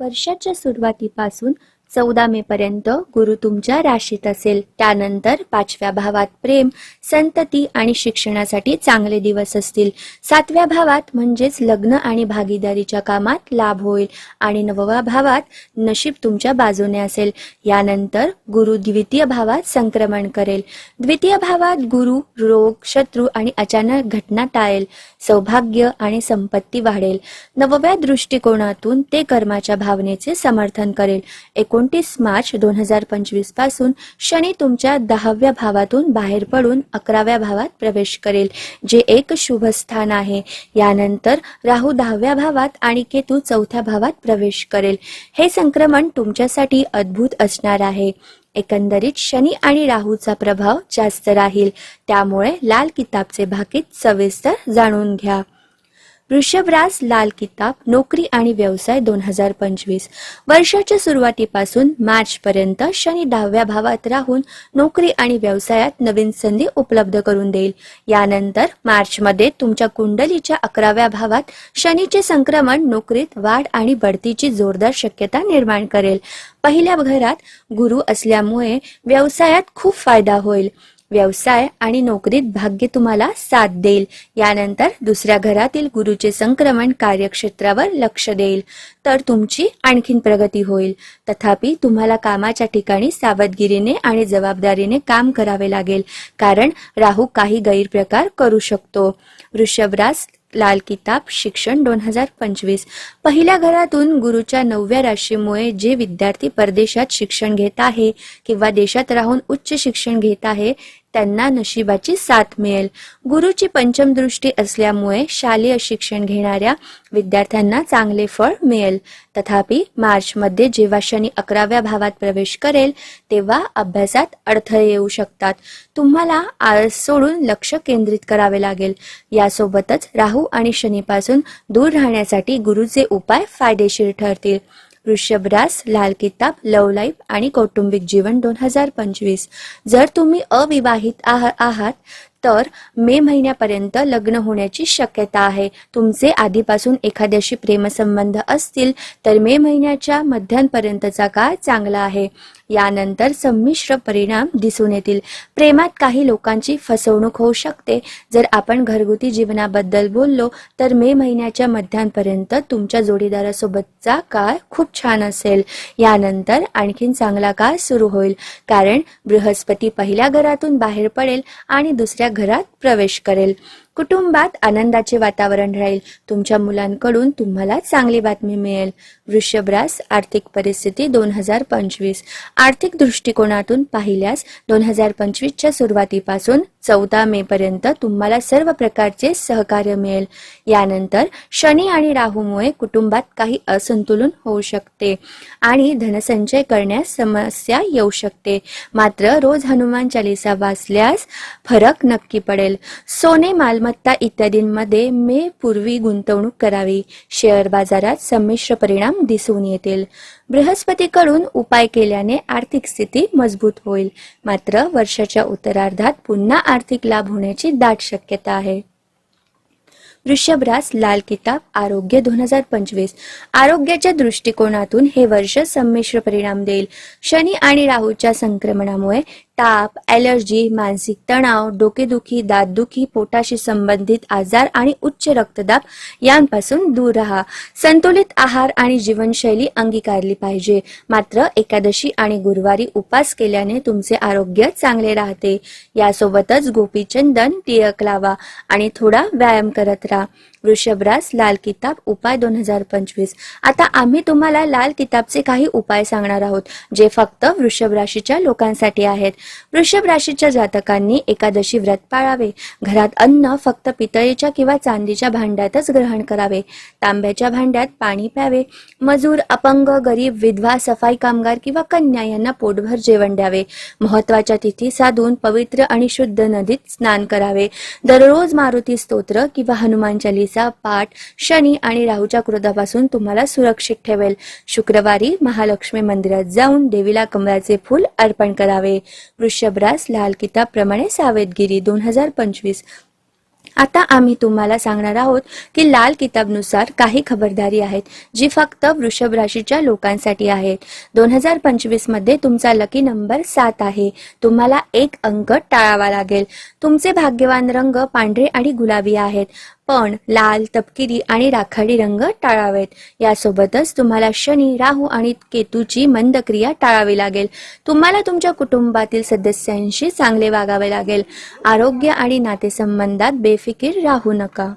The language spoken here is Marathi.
वर्षाच्या सुरुवातीपासून चौदा मे पर्यंत गुरु तुमच्या राशीत असेल. त्यानंतर पाचव्या भावात प्रेम संतती आणि शिक्षणासाठी चांगले दिवस असतील. सातव्या भावात म्हणजेच लग्न आणि भागीदारीच्या कामात लाभ होईल आणि नवव्या भावात नशीब तुमच्या बाजूने असेल. यानंतर गुरु द्वितीय भावात संक्रमण करेल. द्वितीय भावात गुरु रोग शत्रू आणि अचानक घटना टाळेल. सौभाग्य आणि संपत्ती वाढेल. नवव्या दृष्टिकोनातून ते कर्माच्या भावनेचे समर्थन करेल. एकूण एकोणतीस मार्च दोन हजार पंचवीसपासून शनी तुमच्या दहाव्या भावातून बाहेर पडून अकराव्या भावात प्रवेश करेल जे एक शुभ स्थान आहे. यानंतर राहू दहाव्या भावात आणि केतू चौथ्या भावात प्रवेश करेल. हे संक्रमण तुमच्यासाठी अद्भुत असणार आहे. एकंदरीत शनी आणि राहूचा प्रभाव जास्त राहील. त्यामुळे लाल किताबचे भाकीत सविस्तर जाणून घ्या. वृषभरास लाल किताब नोकरी आणि व्यवसाय दोन हजार पंचवीस. वर्षाच्या सुरुवातीपासून मार्च पर्यंत शनी दहाव्या भावात राहून नोकरी आणि व्यवसायात नवीन संधी उपलब्ध करून देईल. यानंतर मार्चमध्ये तुमच्या कुंडलीच्या अकराव्या भावात शनीचे संक्रमण नोकरीत वाढ आणि बढतीची जोरदार शक्यता निर्माण करेल. पहिल्या घरात गुरु असल्यामुळे व्यवसायात खूप फायदा होईल. व्यवसाय आणि नोकरीत भाग्य तुम्हाला साथ देईल. यानंतर दुसऱ्या घरातील गुरुचे संक्रमण कार्यक्षेत्रावर लक्ष देईल. तर तुमची आणखीन प्रगती होईल. तथापि तुम्हाला कामाच्या ठिकाणी सावधगिरीने आणि जबाबदारीने काम करावे लागेल. कारण राहू काही गैरप्रकार करू शकतो. वृषभराज लाल किताब शिक्षण दोन हजार पंचवीस. पहिल्या घरातून गुरुच्या नवव्या राशीमुळे जे विद्यार्थी परदेशात शिक्षण घेत आहे किंवा देशात राहून उच्च शिक्षण घेत आहे त्यांना नशिबाची साथ मिळेल. गुरुची पंचम दृष्टी असल्यामुळे शालेय शिक्षण घेणाऱ्या विद्यार्थ्यांना चांगले फळ मिळेल. तथापि मार्चमध्ये जेव्हा शनी अकराव्या भावात प्रवेश करेल तेव्हा अभ्यासात अडथळे येऊ शकतात. तुम्हाला आळस सोडून लक्ष केंद्रित करावे लागेल. यासोबतच राहू आणि शनीपासून दूर राहण्यासाठी गुरुचे उपाय फायदेशीर ठरतील. वृषभरास लाल किताब लव लाईफ आणि कौटुंबिक जीवन दोन हजार पंचवीस. जर तुम्ही अविवाहित आह आहात तर मे महिन्यापर्यंत लग्न होण्याची शक्यता आहे. तुमचे आधीपासून एखाद्याशी प्रेमसंबंध असतील तर मे महिन्याच्या मध्यांपर्यंतचा काळ चांगला आहे. यानंतर संमिश्र परिणाम दिसून येतील. प्रेमात काही लोकांची फसवणूक होऊ शकते. जर आपण घरगुती जीवनाबद्दल बोललो तर मे महिन्याच्या मध्यांपर्यंत तुमच्या जोडीदारासोबतचा काळ खूप छान असेल. यानंतर आणखीन चांगला काळ सुरू होईल. कारण बृहस्पती पहिल्या घरातून बाहेर पडेल आणि दुसऱ्या घरात प्रवेश करेल. कुटुंबात आनंदाचे वातावरण राहील. तुमच्या मुलांकडून तुम्हाला चांगली बातमी मिळेल. वृषभ रास आर्थिक परिस्थिती दोन हजार पंचवीस. आर्थिक दृष्टिकोनातून पाहिल्यास दोन हजार पंचवीसच्या सुरुवातीपासून चौदा मे पर्यंत तुम्हाला सर्व प्रकारचे सहकार्य मिळेल. यानंतर शनी आणि राहूमुळे कुटुंबात काही असंतुलन होऊ शकते आणि धनसंचय करण्यास समस्या येऊ शकते. मात्र रोज हनुमान चालिसा वाचल्यास फरक नक्की पडेल. सोने माल मालमत्ता इत्यादींमध्ये मे पूर्वी गुंतवणूक करावी. शेअर बाजारात संमिश्र परिणाम दिसून येतील. बृहस्पतीकडून उपाय केल्याने आर्थिक स्थिती मजबूत होईल. मात्र वर्षाच्या उत्तरार्धात पुन्हा आर्थिक लाभ होण्याची दाट शक्यता आहे. वृषभ रास लाल किताब आरोग्य दोन हजार पंचवीस. आरोग्याच्या दृष्टिकोनातून हे वर्ष संमिश्र परिणाम देईल. शनी आणि राहूच्या संक्रमणामुळे ताप ॲलर्जी मानसिक तणाव डोकेदुखी दातदुखी पोटाशी संबंधित आजार आणि उच्च रक्तदाब यांपासून दूर राहा. संतुलित आहार आणि जीवनशैली अंगीकारली पाहिजे. मात्र एकादशी आणि गुरुवारी उपास केल्याने तुमचे आरोग्य चांगले राहते. यासोबतच गोपीचंदन टिळक लावा आणि थोडा व्यायाम करत राहा. वृषभरास लाल किताब उपाय दोन हजार पंचवीस. आता आम्ही तुम्हाला लाल किताबचे काही उपाय सांगणार आहोत जे फक्त वृषभ राशीच्या लोकांसाठी आहेत. वृषभ राशीच्या जातकांनी एकादशी व्रत पाळावे. घरात अन्न फक्त पितळेच्या किंवा चांदीच्या भांड्यातच ग्रहण करावे. तांब्याच्या भांड्यात पाणी प्यावे. मजूर अपंग गरीब विधवा सफाई कामगार किंवा कन्या यांना पोटभर जेवण द्यावे. महत्त्वाच्या तिथी साधून पवित्र आणि शुद्ध नदीत स्नान करावे. दररोज मारुती स्तोत्र किंवा हनुमान चालिसा पाठ शनी आणि राहूच्या क्रोधापासून तुम्हाला सुरक्षित ठेवेल. शुक्रवारी महालक्ष्मी मंदिरात जाऊन देवीला कमळाचे फूल अर्पण करावे. वृषभरास लाल किताब प्रमाणे सावधगिरी दोन हजार पंचवीस. आता आम्ही तुम्हाला सांगणार आहोत की लाल किताबनुसार काही खबरदारी आहेत जी फक्त वृषभ राशीच्या लोकांसाठी आहेत. दोन हजार पंचवीसमध्ये तुमचा लकी नंबर सात आहे. तुम्हाला एक अंक टाळावा लागेल. तुमचे भाग्यवान रंग पांढरे आणि गुलाबी आहेत. पण लाल तपकिरी आणि राखाडी रंग टाळावेत. यासोबतच तुम्हाला शनी राहू आणि केतूची मंदक्रिया टाळावी लागेल. तुम्हाला तुमच्या कुटुंबातील सदस्यांशी चांगले वागावे लागेल. आरोग्य आणि नातेसंबंधात बेफिकीर राहू नका.